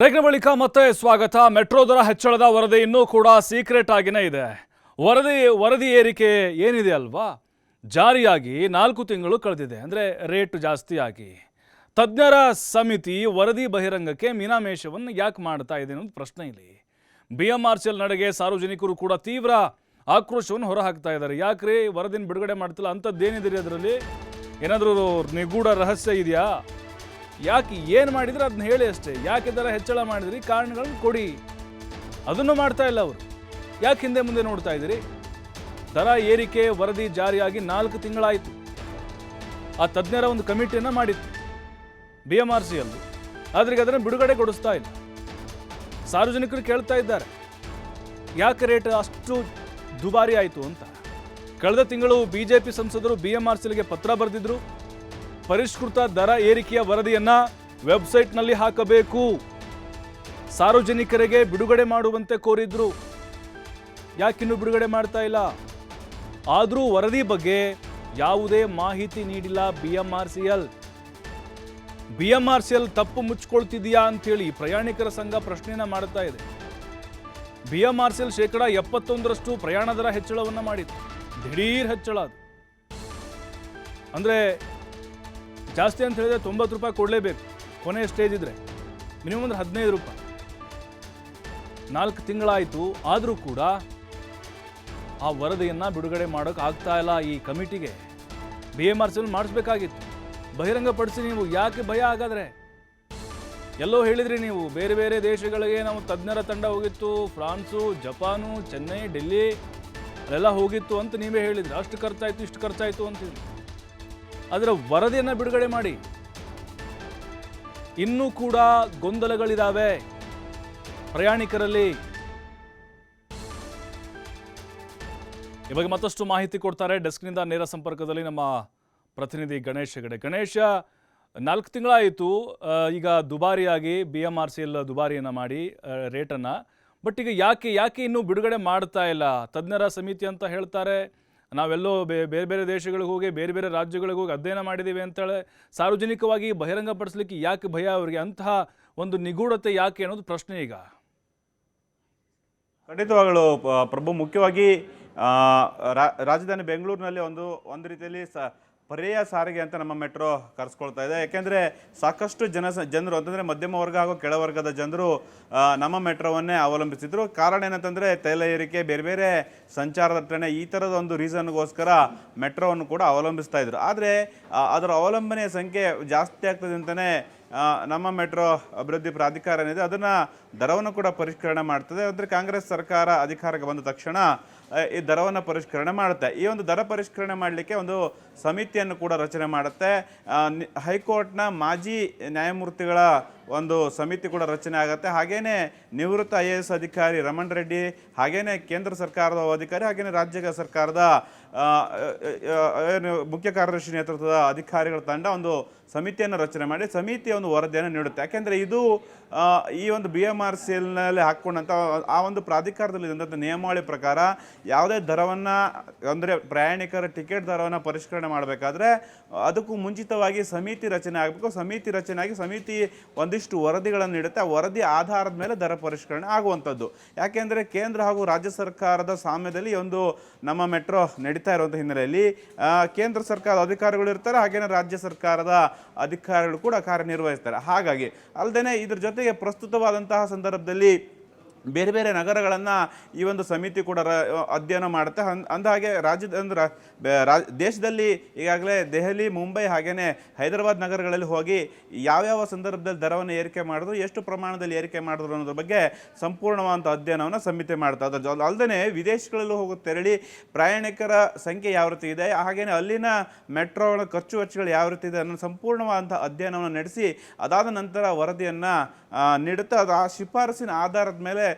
ಬ್ರೇಕ್ನ ಬಳಿಕ ಮತ್ತೆ ಸ್ವಾಗತ. ಮೆಟ್ರೋ ದರ ಹೆಚ್ಚಳದ ವರದಿ ಇನ್ನೂ ಕೂಡ ಸೀಕ್ರೆಟ್ ಆಗಿನೇ ಇದೆ. ವರದಿ ವರದಿ ಏರಿಕೆ ಏನಿದೆ ಅಲ್ವಾ? ಜಾರಿಯಾಗಿ ನಾಲ್ಕು ತಿಂಗಳು ಕಳೆದಿದೆ. ಅಂದರೆ ರೇಟ್ ಜಾಸ್ತಿ ಆಗಿ ತಜ್ಞರ ಸಮಿತಿ ವರದಿ ಬಹಿರಂಗಕ್ಕೆ ಮೀನಾಮೇಷವನ್ನು ಯಾಕೆ ಮಾಡ್ತಾ ಇದೆ ಅನ್ನೋದು ಪ್ರಶ್ನೆ ಇಲ್ಲಿ. ಬಿ ಎಂ ಆರ್ ಸಿ ನಡೆಗೆ ಸಾರ್ವಜನಿಕರು ಕೂಡ ತೀವ್ರ ಆಕ್ರೋಶವನ್ನು ಹೊರಹಾಕ್ತಾ ಇದ್ದಾರೆ. ಯಾಕ್ರಿ ವರದಿನ ಬಿಡುಗಡೆ ಮಾಡ್ತಿಲ್ಲ? ಅಂಥದ್ದೇನಿದೆ ಅದರಲ್ಲಿ? ಏನಾದರೂ ನಿಗೂಢ ರಹಸ್ಯ ಇದೆಯಾ? ಯಾಕೆ ಏನು ಮಾಡಿದ್ರೆ ಅದನ್ನ ಹೇಳಿ ಅಷ್ಟೇ. ಯಾಕೆ ದರ ಹೆಚ್ಚಳ ಮಾಡಿದ್ರಿ? ಕಾರಣಗಳನ್ನು ಕೊಡಿ. ಅದನ್ನು ಮಾಡ್ತಾ ಇಲ್ಲ ಅವರು. ಯಾಕೆ ಹಿಂದೆ ಮುಂದೆ ನೋಡ್ತಾ ಇದ್ದೀರಿ? ದರ ಏರಿಕೆ ವರದಿ ಜಾರಿಯಾಗಿ ನಾಲ್ಕು ತಿಂಗಳಾಯಿತು. ಆ ತಜ್ಞರ ಒಂದು ಕಮಿಟಿಯನ್ನು ಮಾಡಿತ್ತು. ಬಿ ಎಂ ಆರ್ ಸಿಯಲ್ಲಿ ಆದ್ರಿಗೆ ಅದನ್ನು ಬಿಡುಗಡೆ ಕೊಡಿಸ್ತಾ ಇಲ್ಲ. ಸಾರ್ವಜನಿಕರು ಕೇಳ್ತಾ ಇದ್ದಾರೆ. ಯಾಕೆ ರೇಟ್ ಅಷ್ಟು ದುಬಾರಿ ಆಯಿತು ಅಂತ. ಕಳೆದ ತಿಂಗಳು ಬಿಜೆಪಿ ಸಂಸದರು ಬಿ ಎಂ ಆರ್ ಸಿಲ್ಗೆ ಪತ್ರ ಬರೆದಿದ್ರು. ಪರಿಷ್ಕೃತ ದರ ಏರಿಕೆಯ ವರದಿಯನ್ನ ವೆಬ್ಸೈಟ್ನಲ್ಲಿ ಹಾಕಬೇಕು. ಸಾರ್ವಜನಿಕರಿಗೆ ಬಿಡುಗಡೆ ಮಾಡುವಂತೆ ಕೋರಿದ್ರು. ಯಾಕಿನ್ನು ಬಿಡುಗಡೆ ಮಾಡ್ತಾ ಇಲ್ಲ? ಆದರೂ ವರದಿ ಬಗ್ಗೆ ಯಾವುದೇ ಮಾಹಿತಿ ನೀಡಿಲ್ಲ B M R C L B M R C L ತಪ್ಪು ಮುಚ್ಕೊಳ್ತಿದೆಯಾ ಅಂತೇಳಿ ಪ್ರಯಾಣಿಕರ ಸಂಘ ಪ್ರಶ್ನೆಯನ್ನು ಮಾಡ್ತಾ ಇದೆ. B M R C L ಶೇಕಡ ಎಪ್ಪತ್ತೊಂದರಷ್ಟು ಪ್ರಯಾಣ ದರ ಹೆಚ್ಚಳವನ್ನು ಮಾಡಿತ್ತು. ದಿಢೀರ್ ಹೆಚ್ಚಳ ಅದು. ಅಂದರೆ ಜಾಸ್ತಿ ಅಂತ ಹೇಳಿದ್ರೆ ತೊಂಬತ್ತು ರೂಪಾಯಿ ಕೊಡಲೇಬೇಕು. ಕೊನೆಯ ಸ್ಟೇಜ್ ಇದ್ರೆ. ಮಿನಿಮಮ್ ಅಂದ್ರೆ ಹದಿನೈದು ರೂಪಾಯಿ. ನಾಲ್ಕು ತಿಂಗಳಾಯಿತು, ಆದರೂ ಕೂಡ ಆ ವರದಿಯನ್ನು ಬಿಡುಗಡೆ ಮಾಡೋಕೆ ಆಗ್ತಾ ಇಲ್ಲ ಈ ಕಮಿಟಿಗೆ. B M R C L ಮಾಡಿಸ್ಬೇಕಾಗಿತ್ತು. ಬಹಿರಂಗಪಡಿಸಿ ನೀವು ಯಾಕೆ ಭಯ ಆಗಾದ್ರೆ ಎಲ್ಲೋ ಹೇಳಿದ್ರಿ ನೀವು, ಬೇರೆ ಬೇರೆ ದೇಶಗಳಿಗೆ ನಾವು ತಜ್ಞರ ತಂಡ ಹೋಗಿತ್ತು, ಫ್ರಾನ್ಸು, ಜಪಾನು, ಚೆನ್ನೈ, ಡೆಲ್ಲಿ, ಅಲ್ಲೆಲ್ಲ ಹೋಗಿತ್ತು ಅಂತ ನೀವೇ ಹೇಳಿದ್ರಿ. ಅಷ್ಟು ಖರ್ಚಾಯಿತು, ಇಷ್ಟು ಖರ್ಚಾಯಿತು ಅಂತಿದ್ರಿ ಅದರ ವರದಿಯನ್ನು ಬಿಡುಗಡೆ ಮಾಡಿ. ಇನ್ನೂ ಕೂಡ ಗೊಂದಲಗಳಿದ್ದಾವೆ ಪ್ರಯಾಣಿಕರಲ್ಲಿ. ಈ ಬಗ್ಗೆ ಮತ್ತಷ್ಟು ಮಾಹಿತಿ ಕೊಡ್ತಾರೆ ಡೆಸ್ಕ್ನಿಂದ ನೇರ ಸಂಪರ್ಕದಲ್ಲಿ ನಮ್ಮ ಪ್ರತಿನಿಧಿ ಗಣೇಶ್ ಹೆಗಡೆ. ಗಣೇಶ, ನಾಲ್ಕು ತಿಂಗಳಾಯಿತು ಈಗ ದುಬಾರಿಯಾಗಿ B M R C L ದುಬಾರಿಯನ್ನು ಮಾಡಿ ರೇಟನ್ನು. ಬಟ್ ಈಗ ಯಾಕೆ ಯಾಕೆ ಇನ್ನೂ ಬಿಡುಗಡೆ ಮಾಡ್ತಾ ಇಲ್ಲ? ತಜ್ಞರ ಸಮಿತಿ ಅಂತ ಹೇಳ್ತಾರೆ. ನಾವೆಲ್ಲೋ ಬೇರೆ ಬೇರೆ ದೇಶಗಳಿಗೆ ಹೋಗಿ, ಬೇರೆ ಬೇರೆ ರಾಜ್ಯಗಳಿಗೆ ಹೋಗಿ ಅಧ್ಯಯನ ಮಾಡಿದ್ದೀವಿ ಅಂತೇಳಿ ಸಾರ್ವಜನಿಕವಾಗಿ ಬಹಿರಂಗಪಡಿಸ್ಲಿಕ್ಕೆ ಯಾಕೆ ಭಯ? ಅವರಿಗೆ ಅಂತಹ ಒಂದು ನಿಗೂಢತೆ ಯಾಕೆ ಅನ್ನೋದು ಪ್ರಶ್ನೆ ಈಗ. ಖಂಡಿತವಾಗಲು ಪ್ರಭು ಮುಖ್ಯವಾಗಿ ರಾಜಧಾನಿ ಬೆಂಗಳೂರಿನಲ್ಲಿ ಒಂದು ಒಂದು ರೀತಿಯಲ್ಲಿ ಸ ಪರ್ಯಾಯ ಸಾರಿಗೆ ಅಂತ ನಮ್ಮ ಮೆಟ್ರೋ ಕರೆಸ್ಕೊಳ್ತಾ ಇದೆ. ಯಾಕೆಂದರೆ ಸಾಕಷ್ಟು ಜನ ಜನರು, ಅಂತಂದರೆ ಮಧ್ಯಮ ವರ್ಗ ಹಾಗೂ ಕೆಳವರ್ಗದ ಜನರು ನಮ್ಮ ಮೆಟ್ರೋವನ್ನೇ ಅವಲಂಬಿಸಿದ್ರು. ಕಾರಣ ಏನಂತಂದರೆ ತೈಲ ಏರಿಕೆ, ಬೇರೆ ಬೇರೆ ಸಂಚಾರ ದಟ್ಟಣೆ ಈ ಥರದ ಒಂದು ರೀಸನ್ಗೋಸ್ಕರ ಮೆಟ್ರೋವನ್ನು ಕೂಡ ಅವಲಂಬಿಸ್ತಾ ಇದ್ರು. ಆದರೆ ಅದರ ಅವಲಂಬನೆಯ ಸಂಖ್ಯೆ ಜಾಸ್ತಿ ಆಗ್ತದೆ ಅಂತಲೇ ನಮ್ಮ ಮೆಟ್ರೋ ಅಭಿವೃದ್ಧಿ ಪ್ರಾಧಿಕಾರ ಏನಿದೆ, ಅದನ್ನು ದರವನ್ನು ಕೂಡ ಪರಿಷ್ಕರಣೆ ಮಾಡ್ತದೆ. ಅಂದರೆ ಕಾಂಗ್ರೆಸ್ ಸರ್ಕಾರ ಅಧಿಕಾರಕ್ಕೆ ಬಂದ ತಕ್ಷಣ ಈ ದರವನ್ನು ಪರಿಷ್ಕರಣೆ ಮಾಡುತ್ತೆ. ಈ ಒಂದು ದರ ಪರಿಷ್ಕರಣೆ ಮಾಡಲಿಕ್ಕೆ ಒಂದು ಸಮಿತಿಯನ್ನು ಕೂಡ ರಚನೆ ಮಾಡುತ್ತೆ. ಹೈಕೋರ್ಟ್ನ ಮಾಜಿ ನ್ಯಾಯಮೂರ್ತಿಗಳ ಒಂದು ಸಮಿತಿ ಕೂಡ ರಚನೆ ಆಗುತ್ತೆ. ಹಾಗೇ ನಿವೃತ್ತ ಐ ಅಧಿಕಾರಿ ರಮಣ್ ರೆಡ್ಡಿ, ಹಾಗೇನೇ ಕೇಂದ್ರ ಸರ್ಕಾರದ ಅಧಿಕಾರಿ ಹಾಗೆಯೇ ರಾಜ್ಯ ಸರ್ಕಾರದ ಏನು ಮುಖ್ಯ ಕಾರ್ಯದರ್ಶಿ ನೇತೃತ್ವದ ಅಧಿಕಾರಿಗಳ ತಂಡ ಒಂದು ಸಮಿತಿಯನ್ನು ರಚನೆ ಮಾಡಿ ಸಮಿತಿಯ ಒಂದು ವರದಿಯನ್ನು ನೀಡುತ್ತೆ. ಯಾಕೆಂದರೆ ಇದು ಈ ಒಂದು ಬಿ ಎಂ ಆರ್ ಸಿ ಎಲ್ನಲ್ಲಿ ಹಾಕ್ಕೊಂಡಂಥ ಆ ಒಂದು ಪ್ರಾಧಿಕಾರದಲ್ಲಿ ಇದ್ದಂಥ ನಿಯಮಾವಳಿ ಪ್ರಕಾರ ಯಾವುದೇ ದರವನ್ನು, ಅಂದರೆ ಪ್ರಯಾಣಿಕರ ಟಿಕೆಟ್ ದರವನ್ನು ಪರಿಷ್ಕರಣೆ ಮಾಡಬೇಕಾದ್ರೆ ಅದಕ್ಕೂ ಮುಂಚಿತವಾಗಿ ಸಮಿತಿ ರಚನೆ ಆಗಬೇಕು. ಸಮಿತಿ ರಚನೆ ಆಗಿ ಸಮಿತಿ ಒಂದಿಷ್ಟು ವರದಿಗಳನ್ನು ನೀಡುತ್ತೆ. ಆ ವರದಿ ಆಧಾರದ ಮೇಲೆ ದರ ಪರಿಷ್ಕರಣೆ ಆಗುವಂಥದ್ದು. ಯಾಕೆಂದರೆ ಕೇಂದ್ರ ಹಾಗೂ ರಾಜ್ಯ ಸರ್ಕಾರದ ಸಾಮ್ಯದಲ್ಲಿ ಒಂದು ನಮ್ಮ ಮೆಟ್ರೋ ನಡೀತಾ ಇರುವಂಥ ಹಿನ್ನೆಲೆಯಲ್ಲಿ ಕೇಂದ್ರ ಸರ್ಕಾರದ ಅಧಿಕಾರಿಗಳು ಇರ್ತಾರೆ, ಹಾಗೇನೆ ರಾಜ್ಯ ಸರ್ಕಾರದ ಅಧಿಕಾರಿಗಳು ಕೂಡ ಕಾರ್ಯನಿರ್ವಹಿಸ್ತಾರೆ. ಹಾಗಾಗಿ ಅಲ್ಲದೆ ಇದ್ರ ಜೊತೆಗೆ ಪ್ರಸ್ತುತವಾದಂತಹ ಸಂದರ್ಭದಲ್ಲಿ ಬೇರೆ ಬೇರೆ ನಗರಗಳನ್ನು ಈ ಒಂದು ಸಮಿತಿ ಕೂಡ ರ- ಅಧ್ಯಯನ ಮಾಡುತ್ತೆ. ಅಂದ ಹಾಗೆ ರಾಜ್ಯದ, ಅಂದ್ರೆ ದೇಶದಲ್ಲಿ ಈಗಾಗಲೇ ದೆಹಲಿ, ಮುಂಬೈ ಹಾಗೆಯೇ ಹೈದರಾಬಾದ್ ನಗರಗಳಲ್ಲಿ ಹೋಗಿ ಯಾವ್ಯಾವ ಸಂದರ್ಭದಲ್ಲಿ ದರವನ್ನು ಏರಿಕೆ ಮಾಡಿದ್ರು, ಎಷ್ಟು ಪ್ರಮಾಣದಲ್ಲಿ ಏರಿಕೆ ಮಾಡಿದ್ರು ಅನ್ನೋದ್ರ ಬಗ್ಗೆ ಸಂಪೂರ್ಣವಾದಂಥ ಅಧ್ಯಯನವನ್ನು ಸಮಿತಿ ಮಾಡ್ತಾ ಅದ್ರ ಅಲ್ಲದೆ ವಿದೇಶಗಳಲ್ಲೂ ಹೋಗಿ ತೆರಳಿ ಪ್ರಯಾಣಿಕರ ಸಂಖ್ಯೆ ಯಾವ ರೀತಿ ಇದೆ ಹಾಗೆಯೇ ಅಲ್ಲಿನ ಮೆಟ್ರೋಗಳ ಖರ್ಚು ವೆಚ್ಚಗಳು ಯಾವ ರೀತಿ ಇದೆ ಅನ್ನೋ ಸಂಪೂರ್ಣವಾದಂಥ ಅಧ್ಯಯನವನ್ನು ನಡೆಸಿ, ಅದಾದ ನಂತರ ವರದಿಯನ್ನು ನೀಡುತ್ತೆ. ಅದು ಆ ಶಿಫಾರಸಿನ ಆಧಾರದ ಮೇಲೆ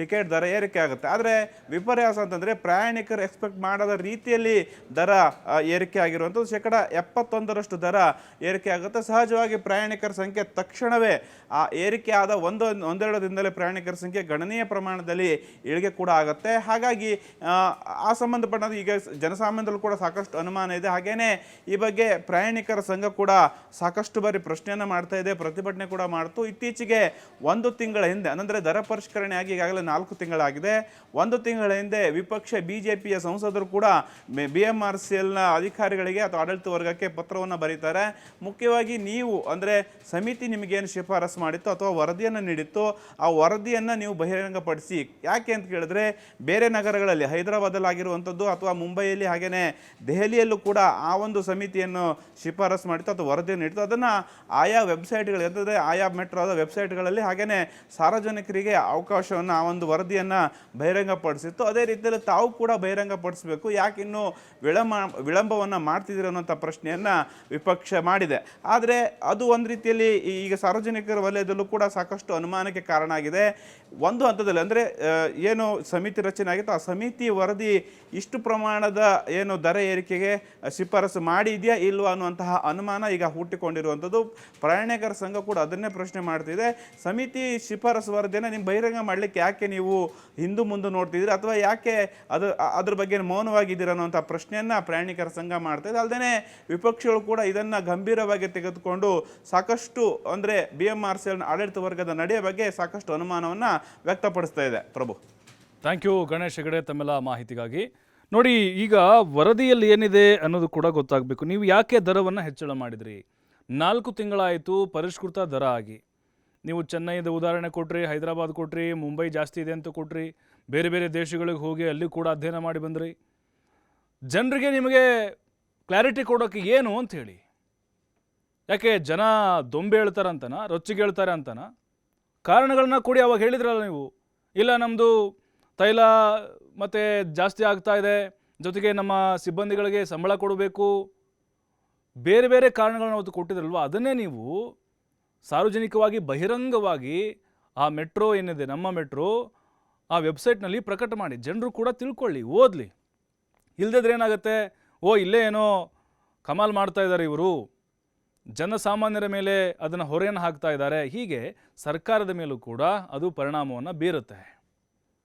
ಟಿಕೆಟ್ ದರ ಏರಿಕೆ ಆಗುತ್ತೆ. ಆದರೆ ವಿಪರ್ಯಾಸ ಅಂತಂದರೆ ಪ್ರಯಾಣಿಕರು ಎಕ್ಸ್ಪೆಕ್ಟ್ ಮಾಡದ ರೀತಿಯಲ್ಲಿ ದರ ಏರಿಕೆ ಆಗಿರುವಂಥದ್ದು. ಶೇಕಡ ಎಪ್ಪತ್ತೊಂದರಷ್ಟು ದರ ಏರಿಕೆ ಆಗುತ್ತೆ. ಸಹಜವಾಗಿ ಪ್ರಯಾಣಿಕರ ಸಂಖ್ಯೆ ತಕ್ಷಣವೇ ಆ ಏರಿಕೆ ಆದ ಒಂದು ಒಂದೆರಡು ದಿನದಲ್ಲೇ ಪ್ರಯಾಣಿಕರ ಸಂಖ್ಯೆ ಗಣನೀಯ ಪ್ರಮಾಣದಲ್ಲಿ ಇಳಿಗೆ ಕೂಡ ಆಗುತ್ತೆ. ಹಾಗಾಗಿ ಆ, ಸಂಬಂಧಪಟ್ಟ ಈಗ ಜನಸಾಮಾನ್ಯದಲ್ಲೂ ಕೂಡ ಸಾಕಷ್ಟು ಅನುಮಾನ ಇದೆ. ಹಾಗೇನೇ ಈ ಬಗ್ಗೆ ಪ್ರಯಾಣಿಕರ ಸಂಘ ಕೂಡ ಸಾಕಷ್ಟು ಬಾರಿ ಪ್ರಶ್ನೆಯನ್ನು ಮಾಡ್ತಾ ಇದೆ ಪ್ರತಿಭಟನೆ ಕೂಡ ಮಾಡ್ತು. ಇತ್ತೀಚೆಗೆ ಒಂದು ತಿಂಗಳ ಹಿಂದೆ ಅಂದರೆ ದರ ಪರಿಷ್ಕರಣೆ ಆಗಿ ಈಗಾಗಲೇ ನಾಲ್ಕು ತಿಂಗಳಾಗಿದೆ. ಒಂದು ತಿಂಗಳ ಹಿಂದೆ ವಿಪಕ್ಷ ಬಿ ಜೆ ಪಿಯ ಸಂಸದರು ಕೂಡ ಬಿ ಎಂ ಆರ್ ಸಿ ಎಲ್ನ ಅಧಿಕಾರಿಗಳಿಗೆ ಅಥವಾ ಆಡಳಿತ ವರ್ಗಕ್ಕೆ ಪತ್ರವನ್ನು ಬರೀತಾರೆ. ಮುಖ್ಯವಾಗಿ ನೀವು ಅಂದರೆ ಸಮಿತಿ ನಿಮಗೇನು ಶಿಫಾರಸು ಮಾಡಿತ್ತು ಅಥವಾ ವರದಿಯನ್ನು ನೀಡಿತ್ತು. ಆ ವರದಿಯನ್ನು ನೀವು ಬಹಿರಂಗಪಡಿಸಿ. ಯಾಕೆ ಅಂತ ಕೇಳಿದ್ರೆ ಬೇರೆ ನಗರಗಳಲ್ಲಿ ಹೈದರಾಬಾದಲ್ಲಿ ಆಗಿರುವಂಥದ್ದು ಅಥವಾ ಮುಂಬೈಯಲ್ಲಿ ಹಾಗೆಯೇ ದೆಹಲಿಯಲ್ಲೂ ಕೂಡ ಆ ಒಂದು ಸಮಿತಿಯನ್ನು ಶಿಫಾರಸು ಮಾಡಿತ್ತು ಅಥವಾ ವರದಿಯನ್ನು ನೀಡಿತ್ತು. ಅದನ್ನು ಆಯಾ ವೆಬ್ಸೈಟ್ಗಳು ಅಂದರೆ ಆಯಾ ಮೆಟ್ರೋದ ವೆಬ್ಸೈಟ್ಗಳಲ್ಲಿ ಹಾಗೆಯೇ ಸಾರ್ವಜನಿಕರಿಗೆ ಅವಕಾಶವನ್ನು ಆ ಒಂದು ವರದಿಯನ್ನು ಬಹಿರಂಗಪಡಿಸಿತ್ತು. ಅದೇ ರೀತಿಯಲ್ಲಿ ತಾವು ಕೂಡ ಬಹಿರಂಗಪಡಿಸಬೇಕು. ಯಾಕೆ ಇನ್ನೂ ವಿಳಂಬ, ವಿಳಂಬವನ್ನು ಮಾಡ್ತಿದ್ದೀರ ಅನ್ನೋಂಥ ಪ್ರಶ್ನೆಯನ್ನು ವಿಪಕ್ಷ ಮಾಡಿದೆ. ಆದರೆ ಅದು ಒಂದು ರೀತಿಯಲ್ಲಿ ಈಗ ಸಾರ್ವಜನಿಕರ ವಲಯದಲ್ಲೂ ಕೂಡ ಸಾಕಷ್ಟು ಅನುಮಾನಕ್ಕೆ ಕಾರಣ ಆಗಿದೆ. ಒಂದು ಹಂತದಲ್ಲಿ ಅಂದರೆ ಏನು ಸಮಿತಿ ರಚನೆ ಆಗಿತ್ತು. ಆ ಸಮಿತಿ ವರದಿ ಇಷ್ಟು ಪ್ರಮಾಣದ ಏನು ದರ ಏರಿಕೆಗೆ ಶಿಫಾರಸು ಮಾಡಿದೆಯಾ ಇಲ್ವಾ ಅನ್ನುವಂತಹ ಅನುಮಾನ ಈಗ ಹುಟ್ಟಿಕೊಂಡಿರುವಂಥದ್ದು. ಪ್ರಯಾಣಿಕರ ಸಂಘ ಕೂಡ ಅದನ್ನೇ ಪ್ರಶ್ನೆ ಮಾಡ್ತಿದೆ. ಸಮಿತಿ ಶಿಫಾರಸು ವರದಿಯನ್ನು ನಿಮ್ಮ ಬಹಿರಂಗ ಮಾಡಲಿಕ್ಕೆ ಯಾಕೆ ನೀವು ಹಿಂದೂ ಮುಂದೆ ನೋಡ್ತಿದ್ದೀರಿ? ಅಥವಾ ಯಾಕೆ ಅದು, ಅದ್ರ ಬಗ್ಗೆ ಮೌನವಾಗಿದ್ದೀರ ಅನ್ನೋಂಥ ಪ್ರಶ್ನೆಯನ್ನು ಪ್ರಯಾಣಿಕರ ಸಂಘ ಮಾಡ್ತಾ ಇದೆ. ಅಲ್ಲದೆ ವಿಪಕ್ಷಗಳು ಕೂಡ ಇದನ್ನು ಗಂಭೀರವಾಗಿ ತೆಗೆದುಕೊಂಡು ಸಾಕಷ್ಟು ಅಂದರೆ ಬಿ ಎಂ ಆರ್ ಸಿ ಆಡಳಿತ ವರ್ಗದ ನಡೆಯ ಬಗ್ಗೆ ಸಾಕಷ್ಟು ಅನುಮಾನವನ್ನು ವ್ಯಕ್ತಪಡಿಸ್ತಾ ಇದೆ. ಪ್ರಭು. ಥ್ಯಾಂಕ್ ಯು ಗಣೇಶ್ ಹೆಗಡೆ, ತಮ್ಮೆಲ್ಲ ಮಾಹಿತಿಗಾಗಿ. ನೋಡಿ, ಈಗ ವರದಿಯಲ್ಲಿ ಏನಿದೆ ಅನ್ನೋದು ಕೂಡ ಗೊತ್ತಾಗಬೇಕು. ನೀವು ಯಾಕೆ ದರವನ್ನು ಹೆಚ್ಚಳ ಮಾಡಿದ್ರಿ? ನಾಲ್ಕು ತಿಂಗಳಾಯಿತು, ಪರಿಷ್ಕೃತ ದರ ಆಗಿ. ನೀವು ಚೆನ್ನೈದ ಉದಾಹರಣೆ ಕೊಟ್ರಿ, ಹೈದರಾಬಾದ್ ಕೊಟ್ರಿ, ಮುಂಬೈ ಜಾಸ್ತಿ ಇದೆ ಅಂತ ಕೊಟ್ರಿ, ಬೇರೆ ಬೇರೆ ದೇಶಗಳಿಗೆ ಹೋಗಿ ಅಲ್ಲಿ ಕೂಡ ಅಧ್ಯಯನ ಮಾಡಿ ಬಂದ್ರಿ. ಜನರಿಗೆ ನಿಮಗೆ ಕ್ಲಾರಿಟಿ ಕೊಡೋಕ್ಕೆ ಏನು ಅಂತ ಹೇಳಿ. ಯಾಕೆ ಜನ ದೊಂಬೆ ಹೇಳ್ತಾರೆ ಅಂತನ ರೊಚ್ಚಿಗೆ ಹೇಳ್ತಾರೆ ಅಂತನ? ಕಾರಣಗಳನ್ನ ಕೊಡಿ, ಅವಾಗ ಹೇಳಿದ್ರಲ್ಲ ನೀವು. ಇಲ್ಲ ನಮ್ಮದು ತೈಲ ಮತ್ತು ಜಾಸ್ತಿ ಆಗ್ತಾ ಇದೆ, ಜೊತೆಗೆ ನಮ್ಮ ಸಿಬ್ಬಂದಿಗಳಿಗೆ ಸಂಬಳ ಕೊಡಬೇಕು. ಬೇರೆ ಬೇರೆ ಕಾರಣಗಳನ್ನ ಅವತ್ತು ಕೊಟ್ಟಿದ್ರಲ್ವ? ಅದನ್ನೇ ನೀವು ಸಾರ್ವಜನಿಕವಾಗಿ ಬಹಿರಂಗವಾಗಿ ಆ ಮೆಟ್ರೋ ಏನಿದೆ, ನಮ್ಮ ಮೆಟ್ರೋ ಆ ವೆಬ್ಸೈಟ್ನಲ್ಲಿ ಪ್ರಕಟ ಮಾಡಿ. ಜನರು ಕೂಡ ತಿಳ್ಕೊಳ್ಳಿ, ಓದಲಿ. ಇಲ್ದಿದ್ರೆ ಏನಾಗುತ್ತೆ? ಓ, ಇಲ್ಲೇ ಏನೋ ಕಮಾಲ್ ಮಾಡ್ತಾ ಇದ್ದಾರೆ ಇವರು. ಜನಸಾಮಾನ್ಯರ ಮೇಲೆ ಅದನ್ನು ಹೊರೆಯನ್ನು ಹಾಕ್ತಾ ಇದ್ದಾರೆ. ಹೀಗೆ ಸರ್ಕಾರದ ಮೇಲೂ ಕೂಡ ಅದು ಪರಿಣಾಮವನ್ನು ಬೀರುತ್ತೆ.